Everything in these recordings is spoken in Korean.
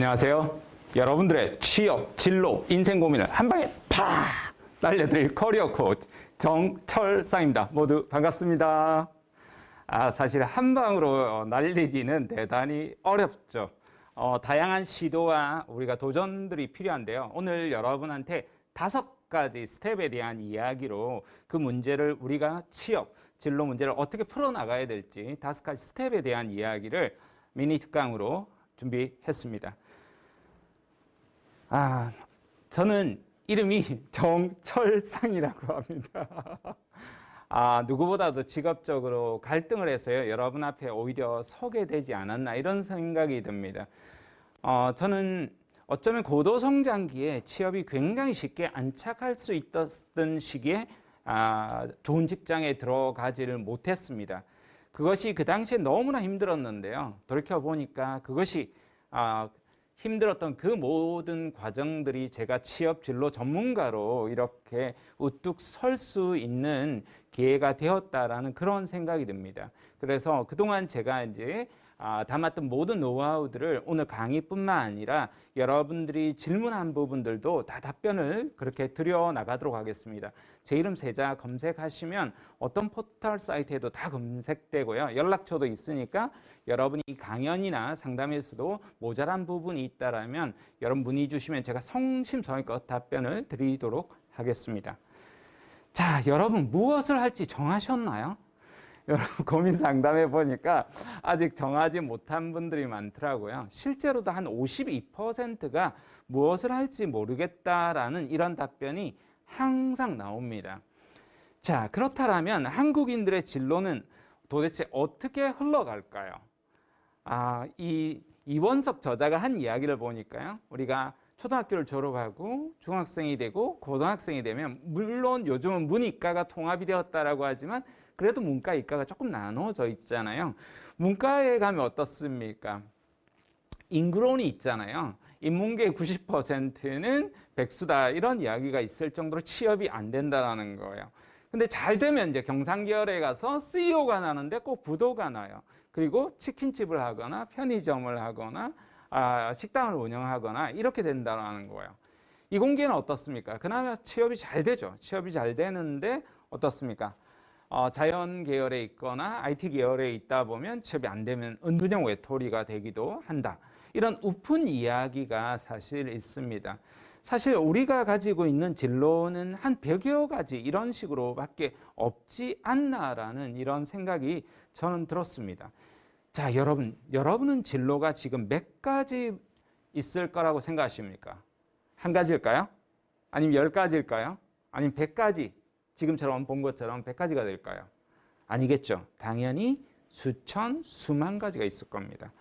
안녕하세요. 여러분들의 취업, 진로, 인생 고민을 한 방에 팍 날려드릴 커리어 코치 정철상입니다. 모두 반갑습니다. 아, 사실 한 방으로 날리기는 대단히 어렵죠. 어, 다양한 시도와 우리가 도전들이 필요한데요. 오늘 여러분한테 다섯 가지 스텝에 대한 이야기로 그 문제를 우리가 취업, 진로 문제를 어떻게 풀어나가야 될지 다섯 가지 스텝에 대한 이야기를 미니 특강으로 준비했습니다. 아, 저는 이름이 정철상이라고 합니다. 아, 누구보다도 직업적으로 갈등을 해서요. 여러분 앞에 오히려 서게 되지 않았나 이런 생각이 듭니다. 어, 저는 어쩌면 고도 성장기에 취업이 굉장히 쉽게 안착할 수 있었던 시기에 아, 좋은 직장에 들어가지를 못했습니다. 그것이 그 당시에 너무나 힘들었는데요. 돌이켜 보니까 그것이 아, 힘들었던 그 모든 과정들이 제가 취업 진로 전문가로 이렇게 우뚝 설 수 있는 기회가 되었다라는 그런 생각이 듭니다. 그래서 그동안 제가 이제 아, 담았던 모든 노하우들을 오늘 강의뿐만 아니라 여러분들이 질문한 부분들도 다 답변을 그렇게 드려 나가도록 하겠습니다. 제 이름 세자 검색하시면 어떤 포털 사이트에도 다 검색되고요. 연락처도 있으니까 여러분이 강연이나 상담에서도 모자란 부분이 있다라면 여러분 문의 주시면 제가 성심성의껏 답변을 드리도록 하겠습니다. 자, 여러분 무엇을 할지 정하셨나요? 여러분 고민 상담해 보니까 아직 정하지 못한 분들이 많더라고요. 실제로도 한 52%가 무엇을 할지 모르겠다라는 이런 답변이 항상 나옵니다. 자, 그렇다면 한국인들의 진로는 도대체 어떻게 흘러갈까요? 아, 이 이원석 저자가 한 이야기를 보니까요. 우리가 초등학교를 졸업하고 중학생이 되고 고등학생이 되면 물론 요즘은 문이과가 통합이 되었다라고 하지만 그래도 문과 이과가 조금 나눠져 있잖아요. 문과에 가면 어떻습니까? 인구론이 있잖아요. 인문계 90%는 백수다 이런 이야기가 있을 정도로 취업이 안 된다라는 거예요. 근데 잘 되면 이제 경상계열에 가서 CEO가 나는데 꼭 부도가 나요. 그리고 치킨집을 하거나 편의점을 하거나 아, 식당을 운영하거나 이렇게 된다는 거예요. 이공계는 어떻습니까? 그나마 취업이 잘 되죠. 취업이 잘 되는데 어떻습니까? 어, 자연 계열에 있거나 IT 계열에 있다 보면 취업이 안 되면 은둔형 외톨이가 되기도 한다. 이런 우픈 이야기가 사실 있습니다. 사실 우리가 가지고 있는 진로는 한 100여 가지 이런 식으로밖에 없지 않나라는 이런 생각이 저는 들었습니다. 자, 여러분, 여러분은 진로가 지금 몇 가지 있을 거라고 생각하십니까? 한 가지일까요? 아니면 열 가지일까요? 아니면 백 가지? 지금처럼 본 것처럼 백 가지가 될까요? 아니겠죠. 당연히 수천, 수만 가지가 있을 겁니다.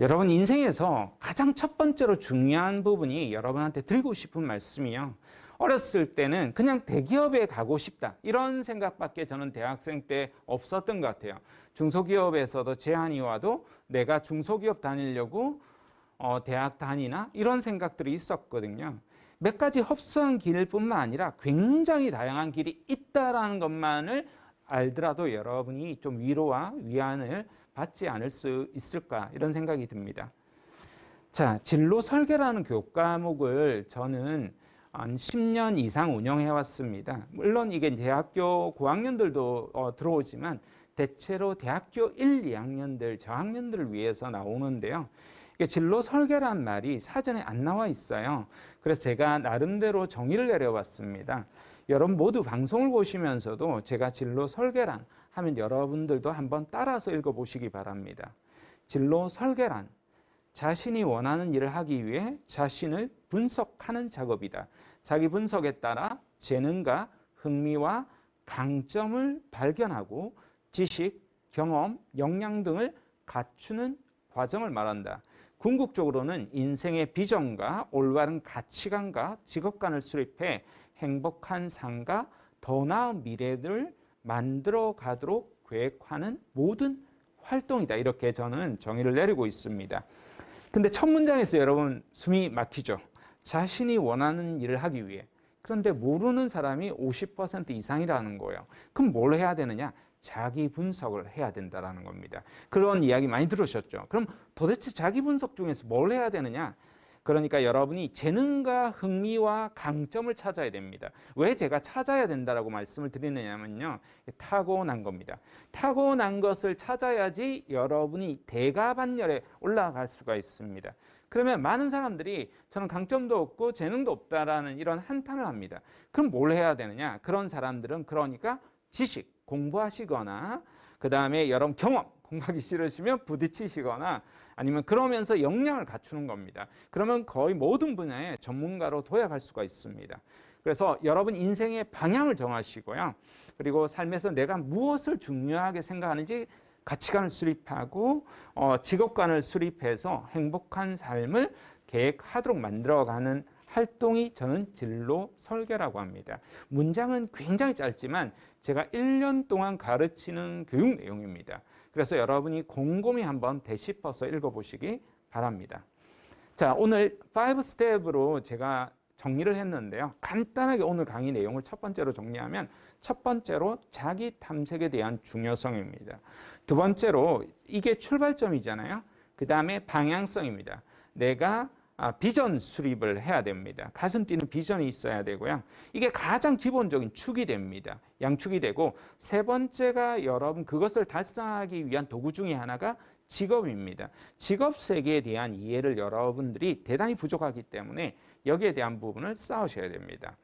여러분 인생에서 가장 첫 번째로 중요한 부분이 여러분한테 드리고 싶은 말씀이요. 어렸을 때는 그냥 대기업에 가고 싶다. 이런 생각밖에 저는 대학생 때 없었던 것 같아요. 중소기업에서도 제안이 와도 내가 중소기업 다니려고 어, 대학 다니나 이런 생각들이 있었거든요. 몇 가지 흡수한 길뿐만 아니라 굉장히 다양한 길이 있다라는 것만을 알더라도 여러분이 좀 위로와 위안을 받지 않을 수 있을까 이런 생각이 듭니다. 자, 진로 설계라는 교과목을 저는 한 10년 이상 운영해 왔습니다. 물론 이게 대학교 고학년들도 어, 들어오지만 대체로 대학교 1, 2학년들, 저학년들을 위해서 나오는데요. 진로 설계란 말이 사전에 안 나와 있어요. 그래서 제가 나름대로 정의를 내려왔습니다. 여러분 모두 방송을 보시면서도 제가 진로 설계란 하면 여러분들도 한번 따라서 읽어보시기 바랍니다. 진로 설계란 자신이 원하는 일을 하기 위해 자신을 분석하는 작업이다. 자기 분석에 따라 재능과 흥미와 강점을 발견하고 지식, 경험, 역량 등을 갖추는 과정을 말한다. 궁극적으로는 인생의 비전과 올바른 가치관과 직업관을 수립해 행복한 삶과 더 나은 미래를 만들어 가도록 계획하는 모든 활동이다. 이렇게 저는 정의를 내리고 있습니다. 근데 첫 문장에서 여러분 숨이 막히죠. 자신이 원하는 일을 하기 위해. 그런데 모르는 사람이 50% 이상이라는 거예요. 그럼 뭘 해야 되느냐? 자기 분석을 해야 된다라는 겁니다. 그런 이야기 많이 들으셨죠? 그럼 도대체 자기 분석 중에서 뭘 해야 되느냐? 그러니까 여러분이 재능과 흥미와 강점을 찾아야 됩니다. 왜 제가 찾아야 된다라고 말씀을 드리느냐면요. 타고난 겁니다. 타고난 것을 찾아야지 여러분이 대가반열에 올라갈 수가 있습니다. 그러면 많은 사람들이 저는 강점도 없고 재능도 없다라는 이런 한탄을 합니다. 그럼 뭘 해야 되느냐? 그런 사람들은 그러니까 지식 공부하시거나 그 다음에 여러분 경험 공부하기 싫으시면 부딪히시거나 아니면 그러면서 역량을 갖추는 겁니다. 그러면 거의 모든 분야의 전문가로 도약할 수가 있습니다. 그래서 여러분 인생의 방향을 정하시고요. 그리고 삶에서 내가 무엇을 중요하게 생각하는지 가치관을 수립하고 어, 직업관을 수립해서 행복한 삶을 계획하도록 만들어가는 활동이 저는 진로 설계라고 합니다. 문장은 굉장히 짧지만 제가 1년 동안 가르치는 교육 내용입니다. 그래서 여러분이 곰곰이 한번 되짚어서 읽어보시기 바랍니다. 자, 오늘 5 스텝으로 제가 정리를 했는데요. 간단하게 오늘 강의 내용을 첫 번째로 정리하면 첫 번째로 자기 탐색에 대한 중요성입니다. 두 번째로 이게 출발점이잖아요. 그 다음에 방향성입니다. 내가 아, 비전 수립을 해야 됩니다. 가슴 뛰는 비전이 있어야 되고요. 이게 가장 기본적인 축이 됩니다. 양축이 되고 세 번째가 여러분 그것을 달성하기 위한 도구 중에 하나가 직업입니다. 직업 세계에 대한 이해를 여러분들이 대단히 부족하기 때문에 여기에 대한 부분을 쌓으셔야 됩니다.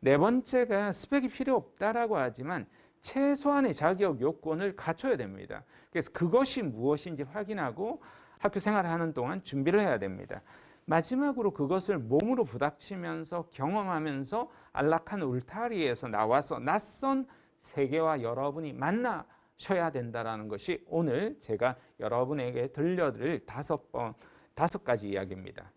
네 번째가 스펙이 필요 없다라고 하지만 최소한의 자격 요건을 갖춰야 됩니다. 그래서 그것이 무엇인지 확인하고 학교 생활하는 동안 준비를 해야 됩니다. 마지막으로 그것을 몸으로 부닥치면서 경험하면서 안락한 울타리에서 나와서 낯선 세계와 여러분이 만나셔야 된다라는 것이 오늘 제가 여러분에게 들려드릴 다섯 번 다섯 가지 이야기입니다.